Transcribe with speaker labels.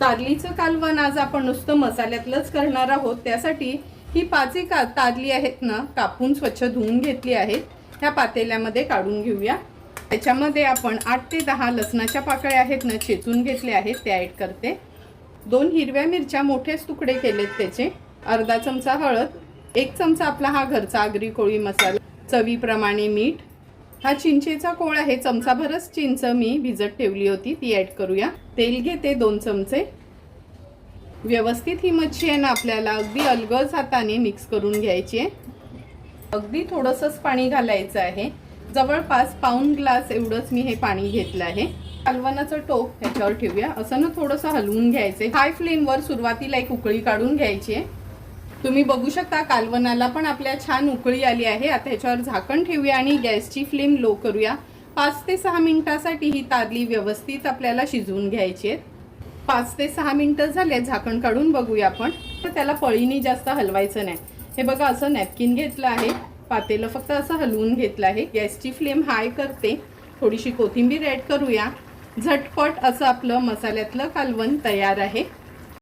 Speaker 1: तारलीचं कालवण आज आपण नुसतं मसाल्यातलंच करणार आहोत. त्यासाठी ही पाची का तारली आहेत ना कापून स्वच्छ धुवून घेतली आहेत. ह्या पातेल्यामध्ये काढून घेऊया. त्याच्यामध्ये आपण आठ ते दहा लसणाच्या पाकळ्या आहेत ना चेचून घेतल्या आहेत त्या ॲड करते. दोन हिरव्या मिरच्या मोठेच तुकडे केलेत त्याचे. अर्धा चमचा हळद एक चमचा आपला हा घरचा आगरी कोळी मसाला चवीप्रमाणे मीठ हा चिंचेचा कोळ आहे. चमचाभरच चिंच मी भिजत ठेवली होती. ती ॲड करूया. तेल घेते दोन चमचे. व्यवस्थित ही मच्छी आहे ना आपल्याला. अगदी अलगज हाताने मिक्स करून घ्यायची आहे. अगदी थोडंसंच पाणी घालायचं आहे. जवळपास पाऊन ग्लास एवढंच मी हे पाणी घेतलं आहे. कालवनाचं टोप ह्याच्यावर ठेवूया. असं ना थोडंसं हलवून घ्यायचं हाय फ्लेमवर सुरुवातीला एक उकळी काढून घ्यायची आहे. तुम्ही बघू शकता कालवनाला पण आपल्या छान उकळी आली आहे. आता ह्याच्यावर झाकण ठेवूया आणि गॅसची फ्लेम लो करूया. पाच ते सहा मिनिटासाठी ही तारली व्यवस्थित आपल्याला शिजवून घ्यायची आहेत. पाच ते सहा मिनटं झाले झाकण काढून बघूया आपण. तर त्याला पळीनी जास्त हलवायचं नाही. हे बघा असं नॅपकिन घेतलं आहे. पातेलं फक्त असं हलवून घेतलं आहे. गॅसची फ्लेम हाय करते. थोडीशी कोथिंबीर ॲड करूया. झटपट असं आपलं मसाल्यातलं कालवण तयार आहे.